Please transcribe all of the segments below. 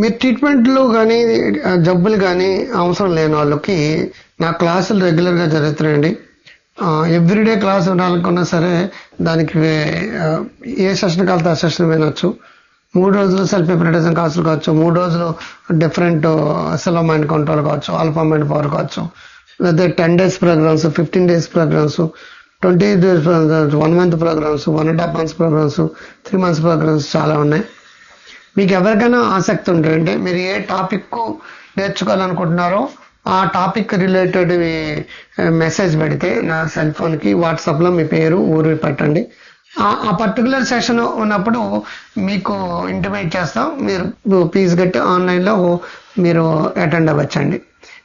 మీరు ట్రీట్మెంట్లు కానీ జబ్బులు కానీ అవసరం లేని వాళ్ళకి నా క్లాసులు రెగ్యులర్గా జరుగుతున్నాయండి. ఎవ్రీడే క్లాస్ ఉండాలనుకున్నా సరే దానికి ఏ సెషన్ కలితే ఆ సెషన్ వినొచ్చు. మూడు రోజులు సెల్ఫ్ హిప్నటిజం క్లాసులు కావచ్చు. మూడు రోజులు డిఫరెంట్ సెలో మైండ్ కంట్రోల్ కావచ్చు ఆల్ఫా మైండ్ పవర్ కావచ్చు. లేదా ten days programs fifteen days programs twenty days programs one month programs one and half months programs three months programs చాలా ఉన్నాయి. మీకు ఎవరికైనా ఆసక్తి ఉంటుందంటే మీరు ఏ టాపిక్ నేర్చుకోవాలనుకుంటున్నారో ఆ టాపిక్ రిలేటెడ్ మెసేజ్ పెడితే నా సెల్ ఫోన్కి వాట్సాప్లో మీ పేరు ఊరు పెట్టండి. ఆ- పర్టికులర్ సెషన్ ఉన్నప్పుడు మీకు ఇంటిమేట్ చేస్తాం. మీరు ఫీజు కట్టి ఆన్లైన్లో మీరు అటెండ్ అవ్వచ్చండి.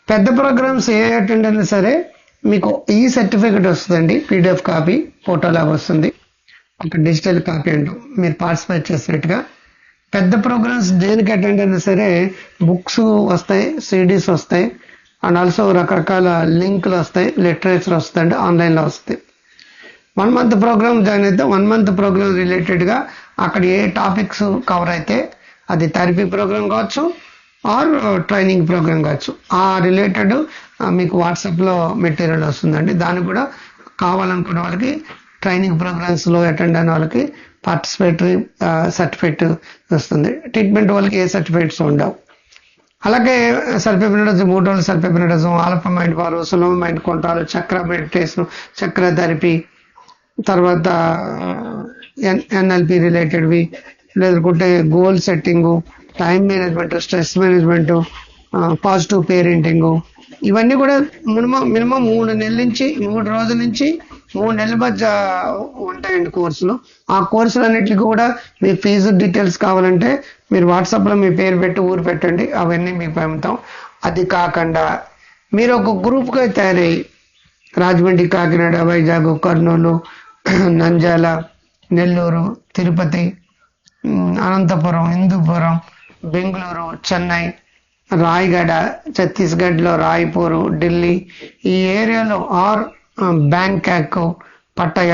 పెద్ద ప్రోగ్రామ్స్ ఏ అటెండ్ అయినా సరే మీకు ఈ సర్టిఫికెట్ వస్తుందండి. పీడిఎఫ్ కాపీ ఫోటోలాగా వస్తుంది. ఒక డిజిటల్ కాపీ అంటూ మీరు పార్టిసిపేట్ చేసినట్టుగా పెద్ద ప్రోగ్రామ్స్ దేనికి అటెండ్ అయినా సరే బుక్స్ వస్తాయి సిడీస్ వస్తాయి అండ్ ఆల్సో రకరకాల లింకులు వస్తాయి లిటరేచర్ వస్తాయండి ఆన్లైన్లో వస్తాయి. వన్ మంత్ ప్రోగ్రామ్ జాయిన్ అయితే వన్ మంత్ ప్రోగ్రామ్ రిలేటెడ్గా అక్కడ ఏ టాపిక్స్ కవర్ అయితే అది థెరపీ ప్రోగ్రామ్ కావచ్చు ఆర్ ట్రైనింగ్ ప్రోగ్రామ్ కావచ్చు. ఆ రిలేటెడ్ మీకు వాట్సాప్లో మెటీరియల్ వస్తుందండి. దాన్ని కూడా కావాలనుకున్న వాళ్ళకి ట్రైనింగ్ ప్రోగ్రామ్స్లో అటెండ్ అయిన వాళ్ళకి పార్టిసిపేటరీ సర్టిఫికేట్ వస్తుంది. ట్రీట్మెంట్ వాళ్ళకి ఏ సర్టిఫికేట్స్ ఉండవు. అలాగే సల్ఫెబినడజం మూడు రోజులు సల్ఫెబినడజం ఆల్ఫా మైండ్ వారు సులభ మైండ్ కొంటారు చక్ర మెడిటేషన్ చక్ర థెరపీ తర్వాత ఎన్ఎల్పి రిలేటెడ్వి లేదంటే goal setting time management stress management positive parenting ఇవన్నీ కూడా మినిమం మినిమం మూడు నెలల నుంచి మూడు రోజుల నుంచి మూడు నెలల మధ్య ఉంటాయండి కోర్సులు. ఆ కోర్సులన్నిటికీ కూడా మీ ఫీజు డీటెయిల్స్ కావాలంటే మీరు వాట్సాప్లో మీ పేరు పెట్టి ఊరు పెట్టండి అవన్నీ మీకు పంపుతాం అది కాకుండా మీరు ఒక గ్రూప్గా తయారయ్యి రాజమండ్రి కాకినాడ వైజాగ్ కర్నూలు నంజాల నెల్లూరు తిరుపతి అనంతపురం హిందూపురం బెంగళూరు చెన్నై రాయగడ ఛత్తీస్గఢ్లో రాయ్పూర్ ఢిల్లీ ఈ ఏరియాలో or Bangkok Pattaya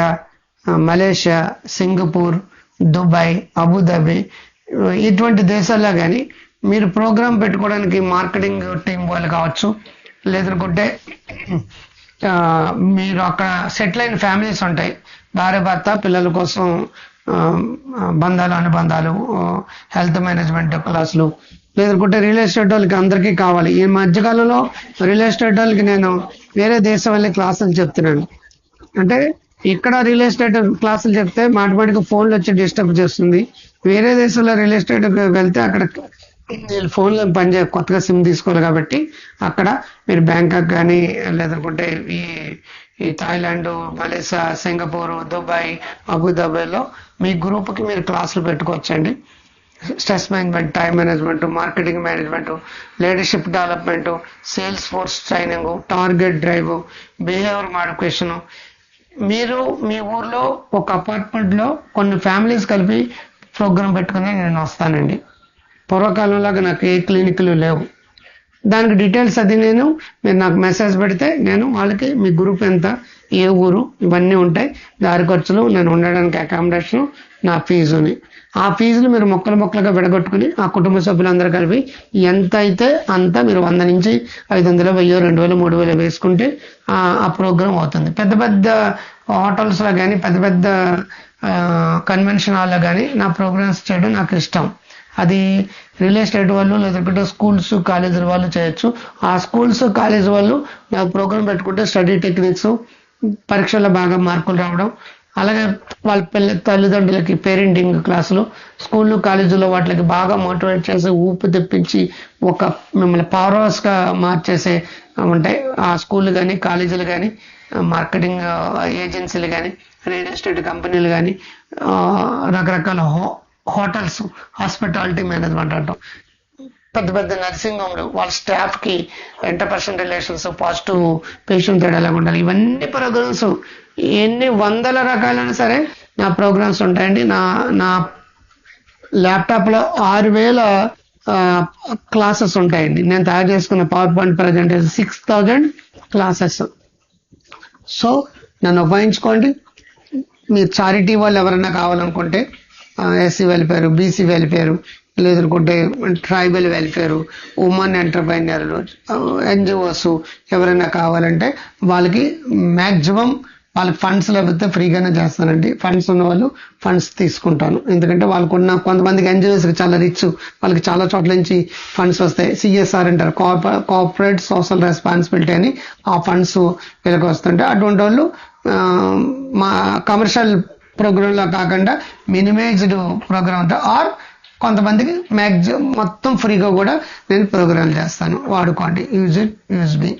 Malaysia Singapore Dubai Abu Dhabi ఇటువంటి దేశాల్లో కానీ మీరు ప్రోగ్రామ్ పెట్టుకోవడానికి మార్కెటింగ్ టీం వాళ్ళు కావచ్చు లేదనుకుంటే మీరు అక్కడ సెటిల్ అయిన ఫ్యామిలీస్ ఉంటాయి. భార్య భర్త పిల్లల కోసం బంధాలు అనుబంధాలు హెల్త్ మేనేజ్మెంట్ క్లాసులు లేదనుకుంటే రియల్ ఎస్టేట్ వాళ్ళకి అందరికీ కావాలి. ఈ మధ్యకాలంలో రియల్ ఎస్టేట్ వాళ్ళకి నేను వేరే దేశం వెళ్ళి క్లాసులు చెప్తున్నాను అంటే ఇక్కడ రియల్ ఎస్టేట్ క్లాసులు చెప్తే మాటమాటికి ఫోన్లు వచ్చి డిస్టర్బ్ చేస్తుంది. వేరే దేశంలో రియల్ ఎస్టేట్ వెళ్తే అక్కడ వీళ్ళు ఫోన్లో పనిచే కొత్తగా సిమ్ తీసుకోవాలి కాబట్టి అక్కడ మీరు బ్యాంకాక్ కానీ లేదనుకుంటే ఈ ఈ థాయిలాండ్ మలేషియా సింగపూర్ దుబాయ్ అబుదాబిలో మీ గ్రూప్కి మీరు క్లాసులు పెట్టుకోవచ్చండి. Stress management time management marketing management leadership development sales force training target drive behaviour modification మీరు మీ ఊర్లో ఒక అపార్ట్మెంట్లో కొన్ని ఫ్యామిలీస్ కలిపి ప్రోగ్రామ్ పెట్టుకుని నేను వస్తానండి. పూర్వకాలంలాగా నాకు ఏ క్లినిక్లు లేవు. దానికి డీటెయిల్స్ అది నేను మీరు నాకు మెసేజ్ పెడితే నేను వాళ్ళకి మీ గ్రూప్ ఎంత ఏ ఊరు ఇవన్నీ ఉంటాయి. దారి ఖర్చులు నేను ఉండడానికి అకామిడేషన్ నా ఫీజుని ఆ ఫీజులు మీరు మొక్కలు మొక్కలుగా విడగొట్టుకుని ఆ కుటుంబ సభ్యులందరూ కలిపి ఎంత అయితే అంత మీరు వంద నుంచి ఐదు వందలు వెయ్యో రెండు వేలు మూడు వేలు వేసుకుంటే ఆ ఆ ప్రోగ్రామ్ అవుతుంది. పెద్ద పెద్ద హోటల్స్లో కానీ పెద్ద పెద్ద కన్వెన్షన్ హాల్లో కానీ నా ప్రోగ్రామ్స్ చేయడం నాకు ఇష్టం. అది రియల్ ఎస్టేట్ వాళ్ళు లేదంటే స్కూల్స్ కాలేజీల వాళ్ళు చేయొచ్చు. ఆ స్కూల్స్ కాలేజ్ వాళ్ళు నాకు ప్రోగ్రామ్ పెట్టుకుంటే స్టడీ టెక్నిక్స్ పరీక్షల్లో బాగా మార్కులు రావడం. అలాగే వాళ్ళ పిల్ల తల్లిదండ్రులకి పేరెంటింగ్ క్లాసులు స్కూళ్ళు కాలేజీలో వాటికి బాగా మోటివేట్ చేసి ఊపు తెప్పించి ఒక మిమ్మల్ని పవర్ హౌస్గా మార్చేసే ఉంటాయి. ఆ స్కూళ్ళు కానీ కాలేజీలు కానీ మార్కెటింగ్ ఏజెన్సీలు కానీ రియల్ ఎస్టేట్ కంపెనీలు కానీ రకరకాల హో హోటల్స్ హాస్పిటాలిటీ మేనేజ్మెంట్ అంటాం. పెద్ద పెద్ద నర్సింగ్ హోమ్లు వాళ్ళ స్టాఫ్కి ఇంటర్ రిలేషన్స్ పాజిటివ్ పేషెంట్ తేడా ఉండాలి. ఇవన్నీ ప్రోగ్రామ్స్. ఎన్ని వందల రకాలైనా సరే నా ప్రోగ్రామ్స్ ఉంటాయండి. నా నా ల్యాప్టాప్లో ఆరు వేల క్లాసెస్ ఉంటాయండి. నేను తయారు చేసుకున్న power point presentation six thousand classes. So నన్ను ఉపయోగించుకోండి. మీరు చారిటీ వాళ్ళు ఎవరైనా కావాలనుకుంటే ఎస్సీ వెల్ఫేర్ బీసీ వెల్ఫేర్ లేదనుకుంటే ట్రైబల్ వెల్ఫేరు ఉమెన్ ఎంటర్ప్రైనర్లు ఎన్జిఓస్ ఎవరైనా కావాలంటే వాళ్ళకి మ్యాక్సిమం వాళ్ళకి ఫండ్స్ లేకపోతే ఫ్రీగానే చేస్తానండి. ఫండ్స్ ఉన్న వాళ్ళు ఫండ్స్ తీసుకుంటాను. ఎందుకంటే వాళ్ళకున్న కొంతమందికి ఎన్జిఓస్కి చాలా రిచ్ వాళ్ళకి చాలా చోట్ల నుంచి ఫండ్స్ వస్తాయి. సిఎస్ఆర్ అంటారు. కార్పొరేట్ సోషల్ రెస్పాన్సిబిలిటీ అని ఆ ఫండ్స్ వీళ్ళకి వస్తుంటే అటువంటి వాళ్ళు మా కమర్షియల్ ప్రోగ్రాంలో కాకుండా మినిమైజ్డ్ ప్రోగ్రామ్ ఆర్ కొంతమందికి మ్యాక్సిమం మొత్తం ఫ్రీగా కూడా నేను ప్రోగ్రామ్ చేస్తాను. వాడుకోండి. Use it use me.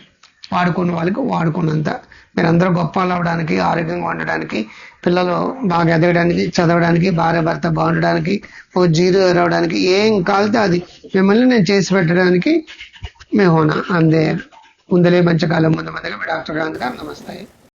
వాడుకున్న వాళ్ళకి వాడుకున్నంత. మీరందరూ గొప్ప వాళ్ళు అవడానికి ఆరోగ్యంగా ఉండడానికి పిల్లలు బాగా ఎదగడానికి చదవడానికి భార్య భర్త బాగుండడానికి ఓ జీరో రావడానికి ఏం కాలితే అది మిమ్మల్ని నేను చేసి పెట్టడానికి మేము అందే. ముందలే మంచి కాలం ముందు మందిగా మీ డాక్టర్ గాంధీ గారు నమస్తే.